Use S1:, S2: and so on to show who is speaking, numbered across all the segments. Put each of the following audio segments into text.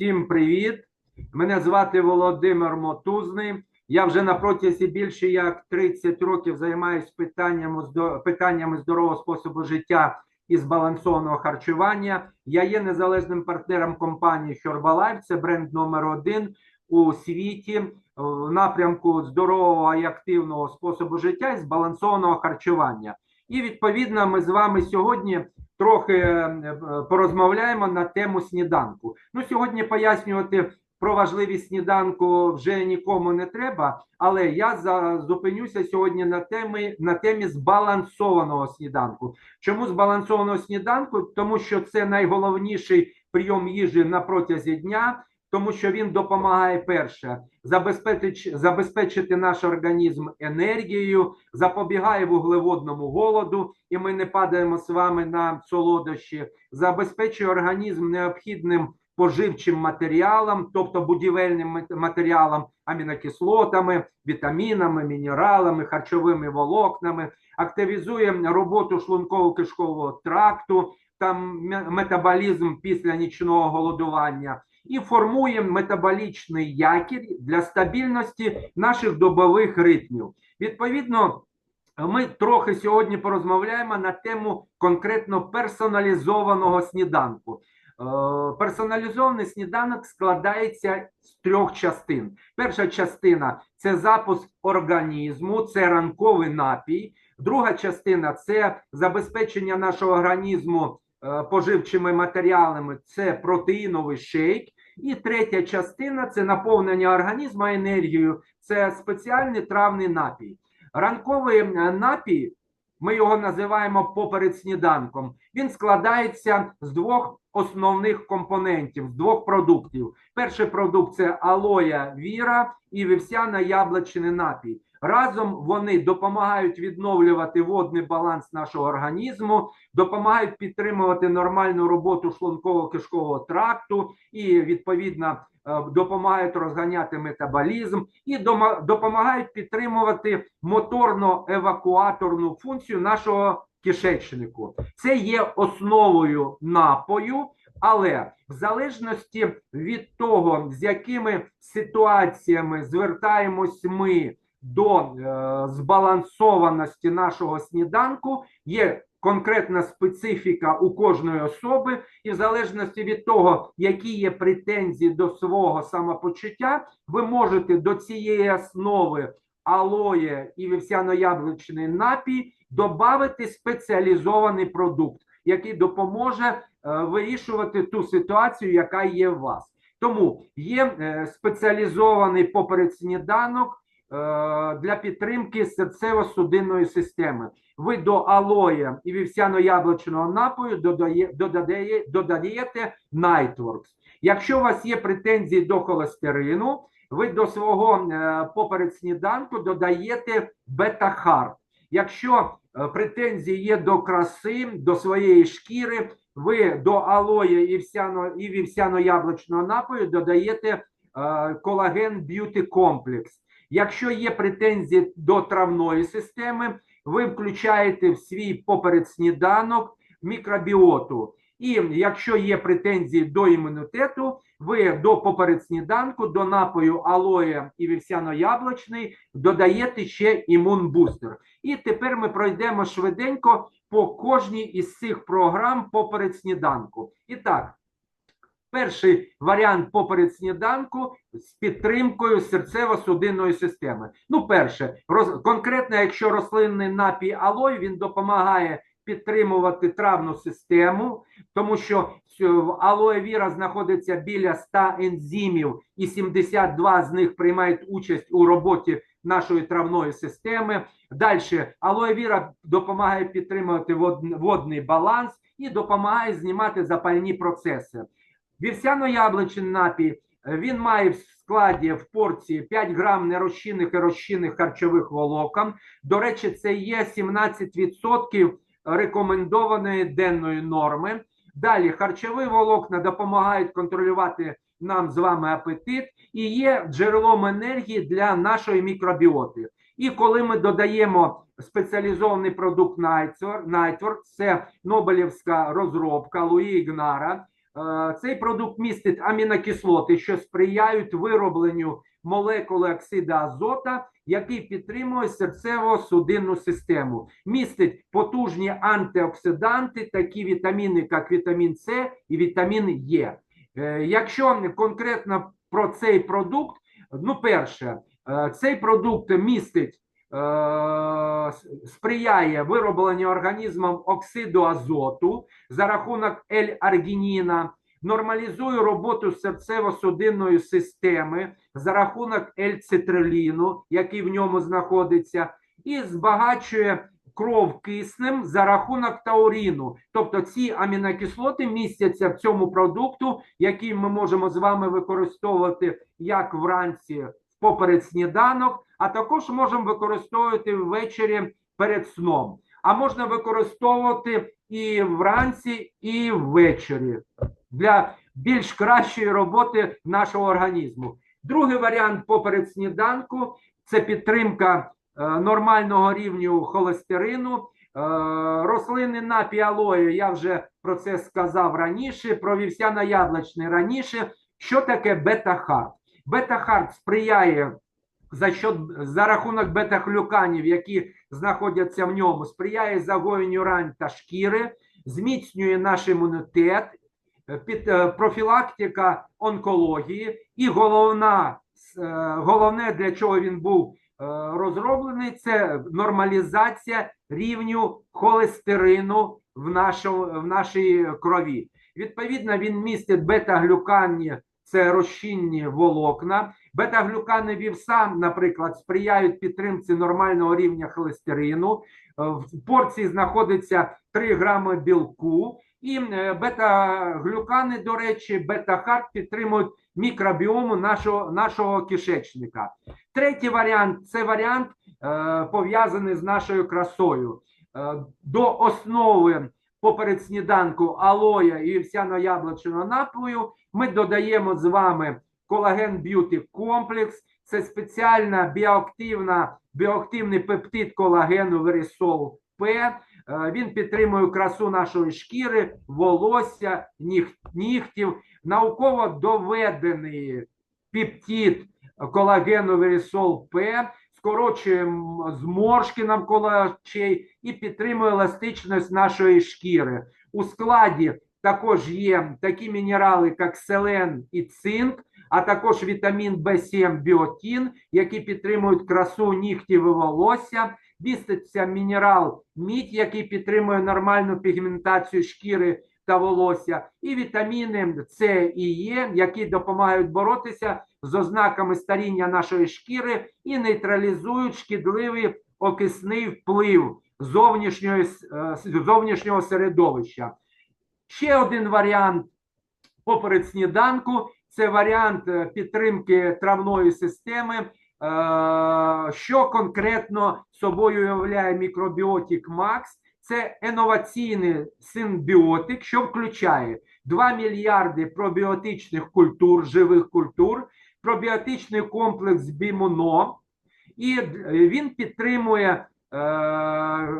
S1: Всім привіт! Мене звати Володимир Мотузний. Я вже на протязі більше як 30 років займаюся питаннями, питаннями здорового способу життя і збалансованого харчування. Я є незалежним партнером компанії Herbalife. Це бренд номер один у світі в напрямку здорового і активного способу життя і збалансованого харчування. І відповідно, ми з вами сьогодні трохи е, порозмовляємо на тему сніданку. Ну, сьогодні пояснювати про важливість сніданку вже нікому не треба, але я зупинюся сьогодні на темі, на темі збалансованого сніданку. Чому збалансованого сніданку? Тому що це найголовніший прийом їжі на протязі дня. Тому що він допомагає перше забезпечити, забезпечити наш організм енергією, запобігає вуглеводному голоду, і ми не падаємо з вами на солодощі, забезпечує організм необхідним поживчим матеріалам, тобто будівельним мат- матеріалам, амінокислотами, вітамінами, мінералами, харчовими волокнами, активізує роботу шлунково-кишкового тракту, там метаболізм після нічного голодування і формує метаболічний якір для стабільності наших добових ритмів. Відповідно, ми трохи сьогодні порозмовляємо на тему конкретно персоналізованого сніданку. Е, Персоналізований сніданок складається з трьох частин. Перша частина це запуск організму, це ранковий напій. Друга частина це забезпечення нашого організму поживчими матеріалами, це протеїновий шейк. І третя частина це наповнення організму енергією, це спеціальний травний напій. Ранковий е, напій, ми його називаємо поперед сніданком. Він складається з двох основних компонентів, з двох продуктів. Перший продукт це алоя віра і вівсяна яблучний напій. Разом вони допомагають відновлювати водний баланс нашого організму, допомагають підтримувати нормальну роботу шлунково-кишкового тракту і відповідно е, допомагають розганяти метаболізм і допомагають підтримувати моторно-евакуаторну функцію нашого кишечнику. Це є основою напою, але в залежності від того, з якими ситуаціями звертаємось ми до е, збалансованості нашого сніданку, є конкретна специфіка у кожної особи, і в залежності від того, які є претензії до свого самопочуття, ви можете до цієї основи алоє і вівсяно-яблучний напій додати спеціалізований продукт, який допоможе е, вирішувати ту ситуацію, яка є в вас. Тому є е, спеціалізований поперед сніданок для підтримки серцево-судинної системи. Ви до алоя і вівсяно-яблучного напою додає, додає, додаєте Nightworks. Якщо у вас є претензії до холестерину, ви до свого е, поперед сніданку додаєте бета-хард. Якщо е, претензії є до краси, до своєї шкіри, ви до алоя і вівсяно і вівсяно-яблучного напою додаєте е, колаген б'юті комплекс. Якщо є претензії до травної системи, ви включаєте в свій поперед сніданок мікробіоту. І якщо є претензії до імунітету, ви до поперед сніданку, до напою алоє і вівсяно-яблучний додаєте ще імунбустер. І тепер ми пройдемо швиденько по кожній із цих програм поперед сніданку. І так, перший варіант поперед сніданку з підтримкою серцево-судинної системи. Ну, перше, роз, конкретно, якщо рослинний напій алой, він допомагає підтримувати травну систему, тому що в- алоє віра знаходиться біля 100 ензимів, і 72 з них приймають участь у роботі нашої травної системи. Далі алоє віра допомагає підтримувати водний баланс і допомагає знімати запальні процеси. Вівсяно-яблучний напій він має в складі в порції 5 грам нерозчинних і розчинних харчових волокон. До речі, це є 17% рекомендованої денної норми. Далі харчові волокна допомагають контролювати нам з вами апетит і є джерелом енергії для нашої мікробіоти. І коли ми додаємо спеціалізований продукт Nightwork, це Нобелівська розробка Луї Ігнара, Цей продукт містить амінокислоти, що сприяють виробленню молекули оксида азота, який підтримує серцево-судинну систему. Містить потужні антиоксиданти, такі вітаміни, як вітамін С і вітамін Е. Е, Якщо конкретно про цей продукт, ну, перше, е, цей продукт містить, е, сприяє виробленню організмом оксиду азоту за рахунок L-аргініна, нормалізує роботу серцево-судинної системи за рахунок L-цитруліну, який в ньому знаходиться, і збагачує кров киснем за рахунок тауріну. Тобто ці амінокислоти містяться в цьому продукту, який ми можемо з вами використовувати як вранці поперед сніданок, а також можемо використовувати ввечері перед сном. А можна використовувати і вранці, і ввечері для більш кращої роботи нашого організму. Другий варіант поперед сніданку це підтримка е, нормального рівню холестерину. Е, рослини напій алою, я вже про це сказав раніше, про вівсяно-яблучний раніше. Що таке бета-хард? Бета-хард сприяє за що за рахунок бета-глюканів, які знаходяться в ньому, сприяє загоєнню ран та шкіри, зміцнює наш імунітет, під е, профілактика онкології, і головна, е, головне, для чого він був е, розроблений, це нормалізація рівню холестерину в, нашому, в нашій крові. Відповідно, він містить бета-глюканні, це розчинні волокна. Бета-глюкани вівса, наприклад, сприяють підтримці нормального рівня холестерину. Е, В порції знаходиться 3 грами білку. І е, бета-глюкани, до речі, бета-хард підтримують мікробіому нашого, нашого кишечника. Третій варіант це варіант е, пов'язаний з нашою красою. До основи поперед сніданку алоя і вівсяно-яблучного напою ми додаємо з вами колаген б'юті комплекс. Це спеціальна біоактивна, біоактивний пептид колагену Верісол П. Е, Він підтримує красу нашої шкіри, волосся, нігтів. Науково доведений пептид колагену Верісол П скорочує м, зморшки навколо очей і підтримує еластичність нашої шкіри. У складі також є такі мінерали, як селен і цинк, а також вітамін В7 біотін, які підтримують красу нігтів і волосся. Міститься мінерал мідь, який підтримує нормальну пігментацію шкіри та волосся, і вітаміни С і Е, які допомагають боротися з ознаками старіння нашої шкіри і нейтралізують шкідливий окисний вплив зовнішньої, с- е, зовнішнього середовища. Ще один варіант поперед сніданку це варіант е, підтримки травної системи. Е, Що конкретно собою являє мікробіотик Макс? Це інноваційний симбіотик, що включає 2 мільярди пробіотичних культур, живих культур, пробіотичний комплекс бімуно, і він підтримує е,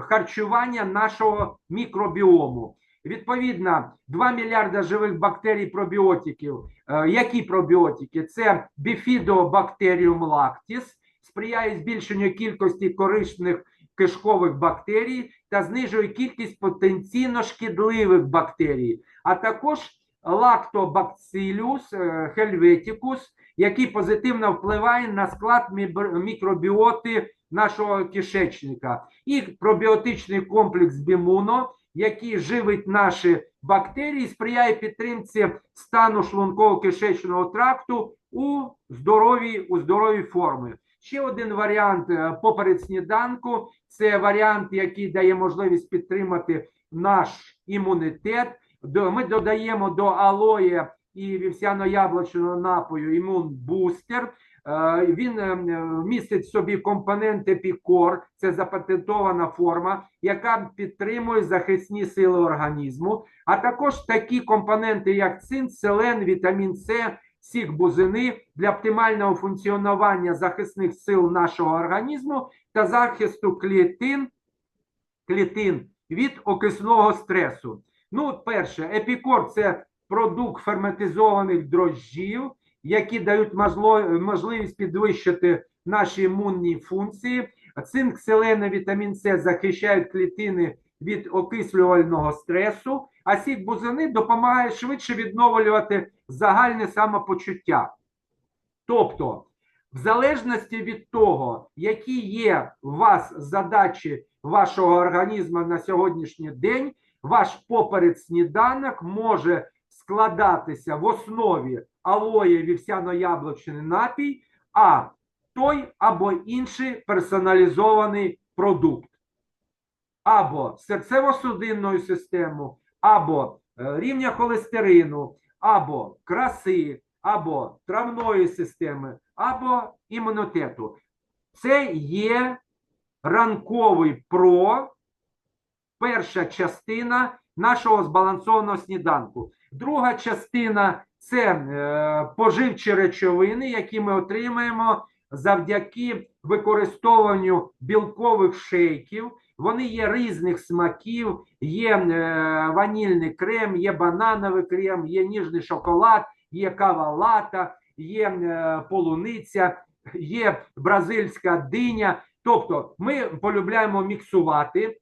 S1: харчування нашого мікробіому. Відповідно, 2 мільярда живих бактерій пробіотиків. Е, Які пробіотики? Це Bifidobacterium lactis, сприяє збільшенню кількості корисних кишкових бактерій та знижує кількість потенційно шкідливих бактерій, а також Lactobacillus е, helveticus, який позитивно впливає на склад мікробіоти нашого кишечника, і пробіотичний комплекс бімуно, який живить наші бактерії, сприяє підтримці стану шлунково-кишечного тракту у здоровій, у здоровій формі. Ще один варіант е, поперед сніданку це варіант, який дає можливість підтримати наш імунітет. Ми додаємо до алоє і вівсяно-яблучного напою імунбустер. Е, Він е, містить в собі компоненти Пікор, це запатентована форма, яка підтримує захисні сили організму, а також такі компоненти, як цинк, селен, вітамін С, сік бузини для оптимального функціонування захисних сил нашого організму та захисту клітин, клітин від окисного стресу. Ну, перше, епікор це продукт ферментизованих дрожжів, які дають можливість підвищити наші імунні функції. Цинк, селена, вітамін С захищають клітини від окислювального стресу, а сік бузини допомагає швидше відновлювати загальне самопочуття. Тобто, в залежності від того, які є у вас задачі вашого організму на сьогоднішній день, ваш поперед сніданок може складатися в основі алоє вівсяно-яблучний напій, а той або інший персоналізований продукт. Або серцево-судинну систему, або е, рівня холестерину, або краси, або травної системи, або імунітету. Це є ранковий про, перша частина нашого збалансованого сніданку. Друга частина це е, поживчі речовини, які ми отримаємо завдяки використовуванню білкових шейків. Вони є різних смаків, є е, ванільний крем, є банановий крем, є ніжний шоколад, є кава лата, є е, полуниця, є бразильська диня. Тобто ми полюбляємо міксувати.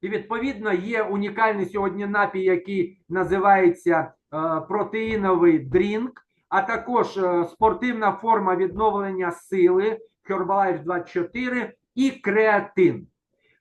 S1: І відповідно є унікальний сьогодні напій, який називається е, протеїновий дрінк, а також спортивна форма відновлення сили Herbalife 24 і креатин.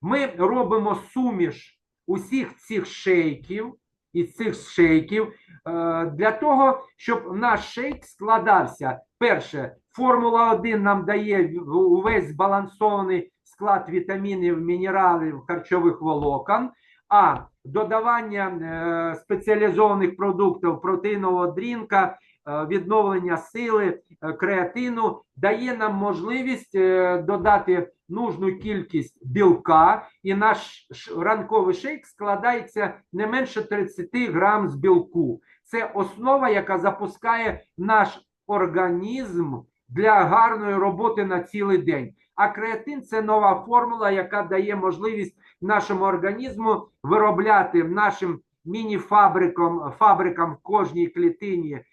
S1: Ми робимо суміш усіх цих шейків із цих шейків е, для того, щоб наш шейк складався. Перше, Формула 1 нам дає увесь збалансований склад вітамінів, мінералів, харчових волокон. А додавання е, спеціалізованих продуктів протеїнового дрінка, відновлення сили, е, креатину дає нам можливість е, додати нужну кількість білка, і наш ранковий шейк складається не менше 30 грам з білку. Це основа, яка запускає наш організм для гарної роботи на цілий день. А креатин це нова формула, яка дає можливість нашому організму виробляти нашим міні-фабрикам фабрикам в кожній клітині е,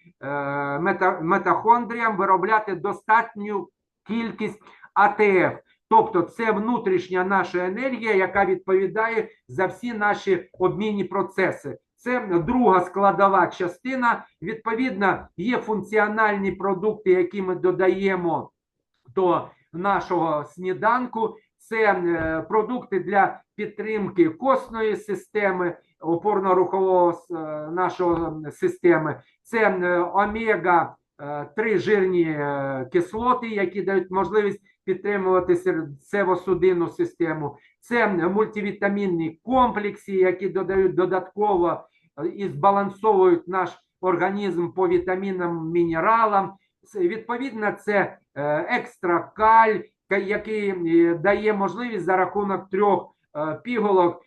S1: мета, метахондріям виробляти достатню кількість АТФ. Тобто це внутрішня наша енергія, яка відповідає за всі наші обмінні процеси. Це друга складова частина. Відповідно, є функціональні продукти, які ми додаємо до нашого сніданку. Це е, продукти для підтримки костної системи, опорно-рухового е, нашого системи. Це е, омега е, 3 жирні е, кислоти, які дають можливість підтримувати серцево-судинну систему. Це мультивітамінні комплекси, які додають додатково і збалансовують наш організм по вітамінам, мінералам. Відповідно, це е, екстракаль, ка- який дає можливість за рахунок трьох піголок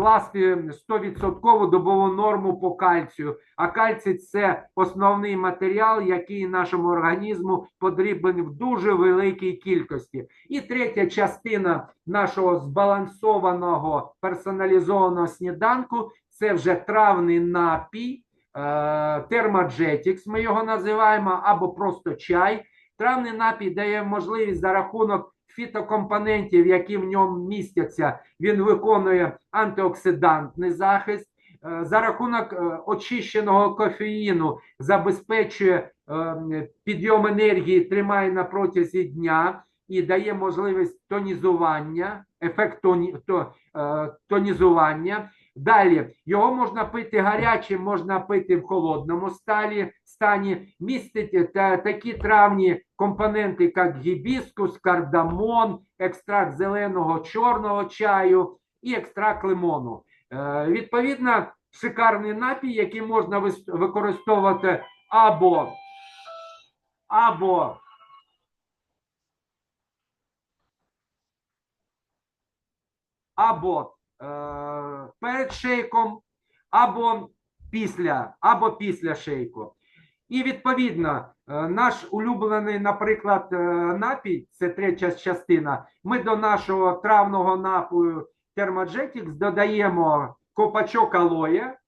S1: скласти 100% добову норму по кальцію. А кальцій це основний матеріал, який нашому організму потрібен в дуже великій кількості. І третя частина нашого збалансованого персоналізованого сніданку це вже травний напій. Термаджетікс, ми його називаємо, або просто чай. Травний напій дає можливість за рахунок фітокомпонентів, які в ньому містяться, він виконує антиоксидантний захист. Е, За рахунок е, очищеного кофеїну забезпечує е, підйом енергії, тримає на протязі дня і дає можливість тонізування, ефект тоні, тонізування. Далі його можна пити гарячим, можна пити в холодному сталі, стані. Містить та, такі травні компоненти, як гібіскус, кардамон, екстракт зеленого чорного чаю і екстракт лимону. Е, відповідно, шикарний напій, який можна використовувати або, або або е, перед шейком, або після, або після шейку. І відповідно, е, наш улюблений, наприклад, е, напій, це третя частина. Ми до нашого травного напою Thermogetics додаємо копачок алоє,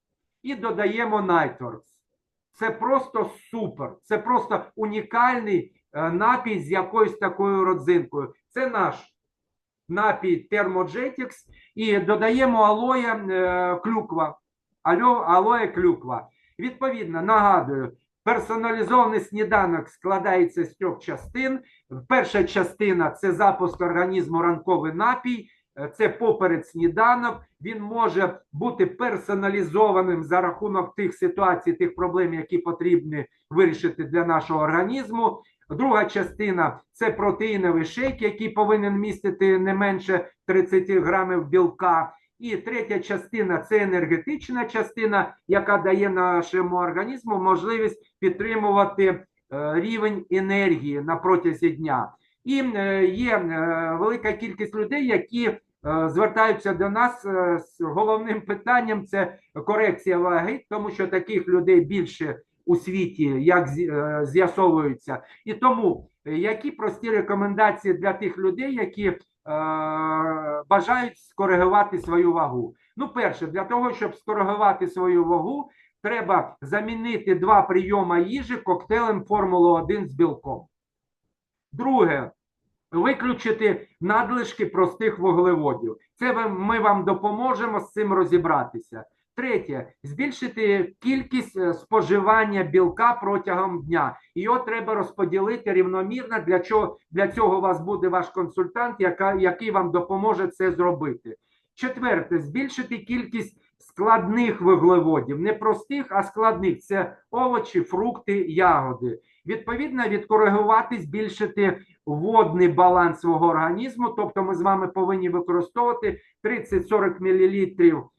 S1: і додаємо Nightworks. Це просто супер. Це просто унікальний е, напій з якоюсь такою родзинкою. Це наш напій Thermogetics і додаємо алоє е, клюква. Алоє клюква. Відповідно, нагадую, персоналізований сніданок складається з трьох частин. Перша частина це запуск організму ранковий напій. Е, Це поперед сніданок. Він може бути персоналізованим за рахунок тих ситуацій, тих проблем, які потрібні вирішити для нашого організму. Друга частина це протеїновий шейк, який повинен містити не менше 30 грамів білка. І третя частина це енергетична частина, яка дає нашому організму можливість підтримувати е, рівень енергії на протязі дня. І е, є е, велика кількість людей, які звертаються до нас з головним питанням це корекція ваги, тому що таких людей більше у світі, як е, з'ясовується. І тому е, які прості рекомендації для тих людей, які е, бажають скоригувати свою вагу? Ну, перше, для того, щоб скоригувати свою вагу, треба замінити два прийоми їжі коктейлем Формула 1 з білком. Друге, виключити надлишки простих вуглеводів. Це ми вам допоможемо з цим розібратися. Третє, збільшити кількість е, споживання білка протягом дня. Його треба розподілити рівномірно. Для чого для цього у вас буде ваш консультант, яка, який вам допоможе це зробити. Четверте, збільшити кількість складних вуглеводів, не простих, а складних. Це овочі, фрукти, ягоди. Відповідно, відкоригувати, збільшити водний баланс свого організму. Тобто, ми з вами повинні використовувати 30-40 мл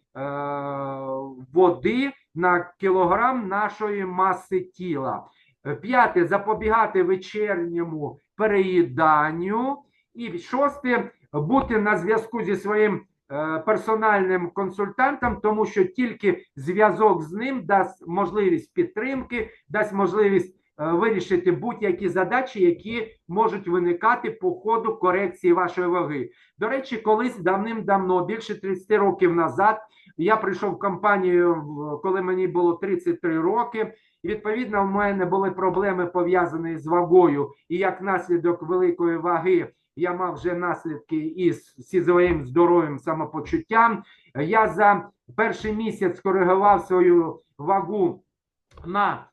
S1: води на кілограм нашої маси тіла. Е, П'яте запобігати вечірньому переїданню. І шосте бути на зв'язку зі своїм е, персональним консультантом, тому що тільки зв'язок з ним дасть можливість підтримки, дасть можливість е, вирішити будь-які задачі, які можуть виникати по ходу корекції вашої ваги. До речі, колись давним-давно, більше 30 років назад, я прийшов в компанію, коли мені було 33 роки. І відповідно, в мене були проблеми пов'язані з вагою, і як наслідок великої ваги я мав вже наслідки із зі своїм здоров'ям самопочуттям. Я за перший місяць скоригував свою вагу на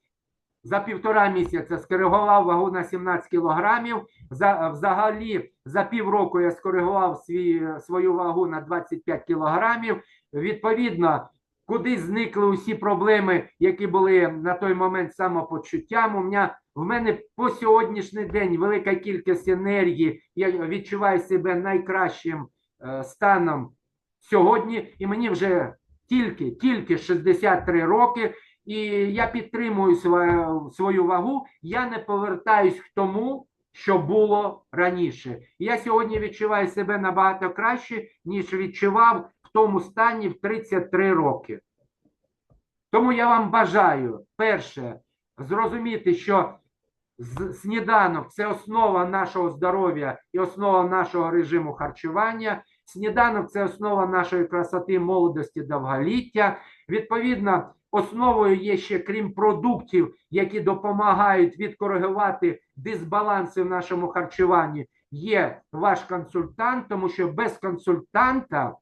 S1: за півтора місяця скоригував вагу на 17 кілограмів. За взагалі за півроку я скоригував свій, свою вагу на 25 кілограмів. Відповідно, куди зникли усі проблеми, які були на той момент самопочуттям. У мене в мене по сьогоднішній день велика кількість енергії. Я відчуваю себе найкращим е, станом сьогодні, і мені вже тільки, тільки 63 роки. І я підтримую свою, свою вагу. Я не повертаюсь к тому, що було раніше. Я сьогодні відчуваю себе набагато краще, ніж відчував тому стані в 33 роки. Тому я вам бажаю перше зрозуміти, що сніданок це основа нашого здоров'я і основа нашого режиму харчування. Сніданок це основа нашої красоти, молодості, довголіття. Відповідно, основою є ще крім продуктів, які допомагають відкоригувати дисбаланси в нашому харчуванні. Є ваш консультант, тому що без консультанта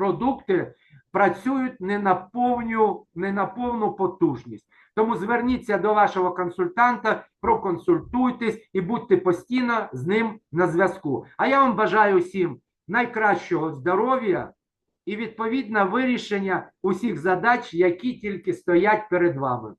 S1: продукти працюють не на повну, не на повну потужність. Тому зверніться до вашого консультанта, проконсультуйтесь і будьте постійно з ним на зв'язку. А я вам бажаю всім найкращого здоров'я і відповідно вирішення усіх задач, які тільки стоять перед вами.